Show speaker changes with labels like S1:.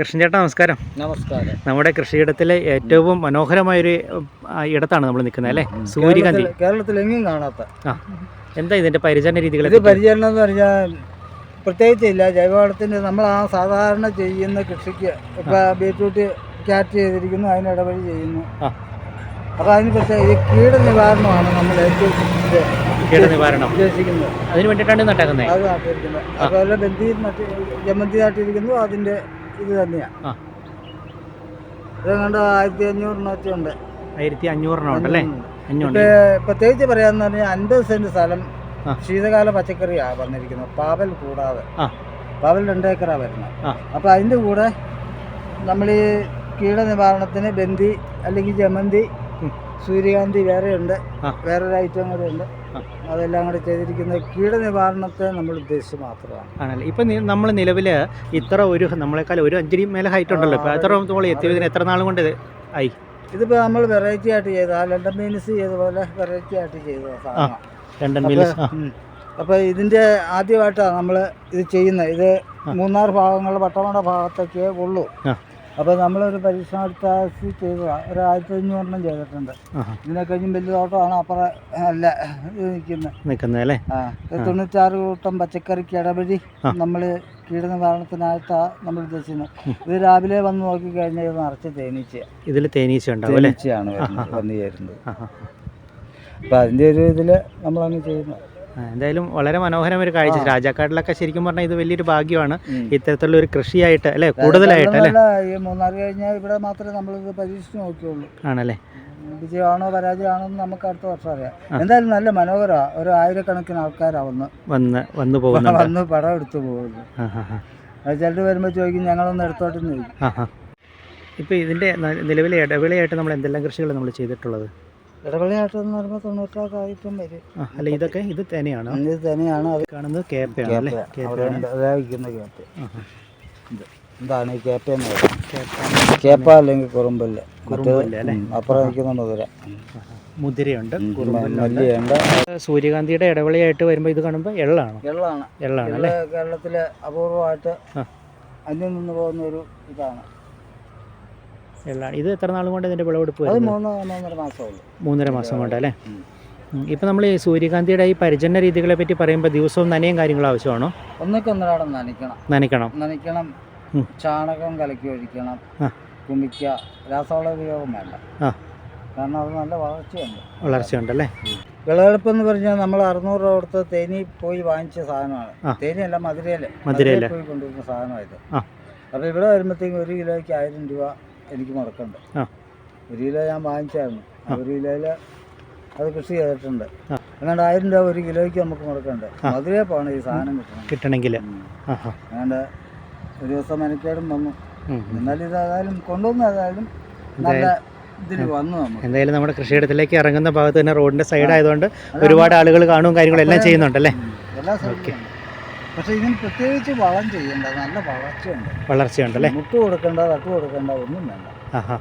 S1: കൃഷ്ണൻ ചേട്ടാ നമസ്കാരം.
S2: നമസ്കാരം.
S1: നമ്മുടെ കൃഷിയിടത്തിലെ ഏറ്റവും മനോഹരമായ ഒരു ഇടത്താണ് നമ്മൾ നിൽക്കുന്നത് അല്ലേ? സൂര്യകാന്തി.
S2: കേരളത്തിൽ- എങ്ങും കാണാത്ത.
S1: ആ. എന്താ ഇതിന്റെ പരിചരണ രീതികൾ
S2: ഇത് പരിചരണം എന്ന് പറഞ്ഞാൽ പ്രത്യേകിച്ച് ഇല്ല ജൈവവളത്തിന്റെ നമ്മൾ ആ സാധാരണ ചെയ്യുന്ന കൃഷിക്ക് ഇപ്പം ബീറ്റ്റൂട്ട് ക്യാറ്റ് ചെയ്തിരിക്കുന്നു അതിന് ഇടപഴി ചെയ്യുന്നു. അപ്പോൾ അതിന് പ്രത്യേക ഈ കീട നിവാരണമാണ് നമ്മൾ ഏറ്റവും
S1: കീടനിവാരണം.
S2: ഉദ്ദേശിക്കുന്നത്.
S1: അതിന് വേണ്ടിയിട്ടാണ് നട്ടാക്കുന്നത്?
S2: അത് നട്ടിരിക്കുന്നത്. അതുപോലെ ബന്ധി നട്ട് ജമന്തി നട്ടിരിക്കുന്നു അതിന്റെ ഇത് തന്നെയാണ്
S1: ആ.
S2: ഇത് കണ്ട് ആയിരത്തി അഞ്ഞൂറിനൊക്കെ ഉണ്ട്
S1: ആയിരത്തി അഞ്ഞൂറെണ്ണം ഉണ്ടല്ലേ അഞ്ഞൂറ്
S2: ഇപ്പൊ പ്രത്യേകിച്ച് പറയാന്ന് പറഞ്ഞാൽ അൻപത് സെന്റ് സ്ഥലം. ശീതകാല പച്ചക്കറിയാ വന്നിരിക്കുന്നത് പാവൽ കൂടാതെ. പാവൽ രണ്ടേക്കറാ വരുന്നത് അപ്പൊ അതിന്റെ കൂടെ നമ്മൾ ഈ കീട നിവാരണത്തിന് ബന്ദി അല്ലെങ്കിൽ ജമന്തി. സൂര്യകാന്തി വേറെയുണ്ട്. വേറൊരു ഐറ്റം കൂടെ ഉണ്ട്. അതെല്ലാം കൂടെ ചെയ്തിരിക്കുന്നത് കീട നിവാരണത്തെ നമ്മൾ ഉദ്ദേശിച്ച് മാത്രമാണ്.
S1: ആണല്ലേ? ഇപ്പം നമ്മൾ നിലവിൽ ഇത്ര ഒരു നമ്മളെക്കാൾ ഒരു അഞ്ചിരി മേലെ ഹൈറ്റ് ഉണ്ടല്ലോ. ഇപ്പം എത്ര നമ്മൾ എത്തിയതിന് എത്ര നാളും കൊണ്ട് ആയി?
S2: ഇതിപ്പോൾ നമ്മൾ വെറൈറ്റി ആയിട്ട് ചെയ്ത ആ ലണ്ടൻ മീൻസ് ചെയ്ത പോലെ വെറൈറ്റി ആയിട്ട് ചെയ്ത ലണ്ടൻ
S1: മീൻസ് അപ്പോൾ
S2: ഇതിന്റെ അപ്പൊ ഇതിന്റെ ആദ്യമായിട്ടാണ് നമ്മൾ ഇത് ചെയ്യുന്നത്. ഇത്
S1: മൂന്നാറ്
S2: മൂന്നാർ ഭാഗങ്ങൾ പട്ടമട ഭാഗത്തൊക്കെ ഉള്ളൂ.
S1: ആ.
S2: അപ്പൊ നമ്മളൊരു പരീക്ഷണാടിസ്ഥാനത്തിൽ ചെയ്തതാണ് ഒരു ആയിരത്തി അഞ്ഞൂറെണ്ണം ചെയ്തിട്ടുണ്ട്. ഇതിനെ കഴിഞ്ഞും വലിയ തോട്ടമാണ് അപ്പുറം അല്ല നിൽക്കുന്നത്
S1: നിൽക്കുന്നത് അല്ലേ?
S2: ആ തൊണ്ണൂറ്റാറ് കൂട്ടം പച്ചക്കറിക്ക്
S1: ഇടപഴി.
S2: നമ്മൾ കീടനിവാരണത്തിനായിട്ടാണ് നമ്മൾ ഉദ്ദേശിക്കുന്നത് ഇത് രാവിലെ വന്ന് നോക്കി കഴിഞ്ഞാൽ ഇത് നിറച്ച് തേനീച്ച
S1: ഇതിൽ തേനീച്ച ഉണ്ടാവും
S2: തേനീച്ചയാണ് വന്നു ചേരുന്നത്. അപ്പോൾ അതിന്റെ ഒരു ഇതിൽ നമ്മളങ്ങ് ചെയ്യുന്നത്
S1: എന്തായാലും വളരെ മനോഹരം ഒരു കാഴ്ച. രാജാക്കാട്ടിലൊക്കെ ശരിക്കും പറഞ്ഞാൽ ഇത് വലിയൊരു ഭാഗ്യമാണ്. ഇത്തരത്തിലുള്ള ഒരു കൃഷിയായിട്ട് അല്ലെ? കൂടുതലായിട്ട് അല്ലേ?
S2: ഈ മൂന്നാർ കഴിഞ്ഞാൽ ഇവിടെ മാത്രമേ നമ്മളിത് പരീക്ഷിച്ച് നോക്കിയുള്ളൂ.
S1: ആണല്ലേ?
S2: വിജയമാണോ പരാജയമാണോ എന്ന് നമുക്ക് അടുത്ത വർഷം അറിയാം. എന്തായാലും നല്ല മനോഹരമാണ് ഒരു ആയിരക്കണക്കിന് ആൾക്കാരാ വന്ന്.
S1: വന്ന് വന്നു പോകുന്നു
S2: വന്ന് പടം എടുത്തു പോകുന്നു. ചിലർ വരുമ്പോൾ ചോദിക്കും ഞങ്ങളൊന്ന് എടുത്തോട്ടെന്ന് ചോദിക്കും
S1: ഇപ്പൊ ഇപ്പോൾ ഇതിന്റെ നിലവിലെ ഇടവേളയായിട്ട് നമ്മൾ എന്തെല്ലാം കൃഷികൾ നമ്മൾ ചെയ്തിട്ടുള്ളത്?
S2: ഇടവിളയായിട്ടെന്ന് പറയുമ്പോൾ ആയിട്ടും വരും.
S1: അല്ല ഇതൊക്കെ ഇത് തന്നെയാണ്
S2: ഇത് തന്നെയാണ് അത്
S1: കാണുന്നത് കേപ്പയാണ്. അല്ലേ കേപ്പയാണ്
S2: കേപ്പ.
S1: ആഹാ.
S2: എന്താണ് ഈ കേപ്പ എന്ന് പറയുന്നത് കേപ്പ അല്ലെങ്കിൽ കുറുമ്പല്ല്. അപ്പുറം നിൽക്കുന്ന മുതിര.
S1: മുതിരയുണ്ട്
S2: മല്ലിയുണ്ട്.
S1: സൂര്യകാന്തിയുടെ ഇടവേളയായിട്ട് വരുമ്പോൾ ഇത് കാണുമ്പോൾ എള്ളാണ്?
S2: എള്ളാണ്.
S1: എള്ളാണ്
S2: എള്ള്
S1: അല്ലേ
S2: കേരളത്തിലെ അപൂർവമായിട്ട് അന്യം നിന്ന് പോകുന്ന ഒരു ഇതാണ്.
S1: എള്ളാണ് ഇത് എത്ര നാളും കൊണ്ട് ഇതിന്റെ വിളവെടുപ്പ്
S2: മൂന്നര
S1: മാസം കൊണ്ട് അല്ലേ. ഇപ്പം നമ്മൾ ഈ സൂര്യകാന്തിയുടെ ഈ പരിചരണ രീതികളെ പറ്റി പറയുമ്പോൾ ദിവസവും നനയും കാര്യങ്ങളും ആവശ്യമാണോ?
S2: ഒന്നിക്കൊന്നിടാടം നനയ്ക്കണം.
S1: നനയ്ക്കണം.
S2: നനയ്ക്കണം.
S1: ഉം.
S2: ചാണകം കലക്കി ഒഴിക്കണം. കുമിക്ക രാസവള ഉപയോഗം വേണ്ട. കാരണം അത് നല്ല വളർച്ചയുണ്ട്.
S1: വളർച്ചയുണ്ടല്ലേ
S2: വിളവെടുപ്പ് എന്ന് പറഞ്ഞാൽ നമ്മൾ അറുന്നൂറ് രൂപ കൊടുത്ത് തേനി പോയി വാങ്ങിച്ച സാധനമാണ്. തേനിയല്ല മധുരയിലെ
S1: മധുരയിൽ.
S2: പോയി കൊണ്ടുവരുന്ന
S1: സാധനമായത്
S2: അപ്പോൾ ഇവിടെ വരുമ്പോഴത്തേക്കും ഒരു കിലോയ്ക്ക് ആയിരം രൂപ എനിക്ക്
S1: മറക്കണ്ട.
S2: ഒരു കിലോ ഞാൻ വാങ്ങിച്ചായിരുന്നു. ഒരു കിലോയിൽ അത് കൃഷി ചെയ്തിട്ടുണ്ട്. അങ്ങനെ ആയിരം രൂപ ഒരു കിലോയ്ക്ക് നമുക്ക് മുടക്കണ്ട് മധുരപ്പാണ് ഈ സാധനം കിട്ടണം
S1: കിട്ടണമെങ്കിൽ
S2: അങ്ങനെ ഒരു ദിവസം മെനക്കേടും വന്നു. എന്നാലും ഇതായാലും കൊണ്ടുവന്നതായാലും നല്ല ഇതിൽ വന്നു നമുക്ക്.
S1: എന്തായാലും നമ്മുടെ കൃഷിയിടത്തിലേക്ക് ഇറങ്ങുന്ന ഭാഗത്ത് തന്നെ റോഡിന്റെ സൈഡ് ആയതുകൊണ്ട് ഒരുപാട് ആളുകൾ കാണുകയും കാര്യങ്ങളും എല്ലാം ചെയ്യുന്നുണ്ടല്ലേ?
S2: ഉം. പക്ഷെ ഇതിന് പ്രത്യേകിച്ച് വളം ചെയ്യേണ്ട നല്ല വളർച്ചയുണ്ട്.
S1: വളർച്ചയുണ്ടല്ലേ
S2: മുട്ട് കൊടുക്കേണ്ട തട്ട് കൊടുക്കേണ്ട ഒന്നും വേണ്ട.
S1: ആഹാ.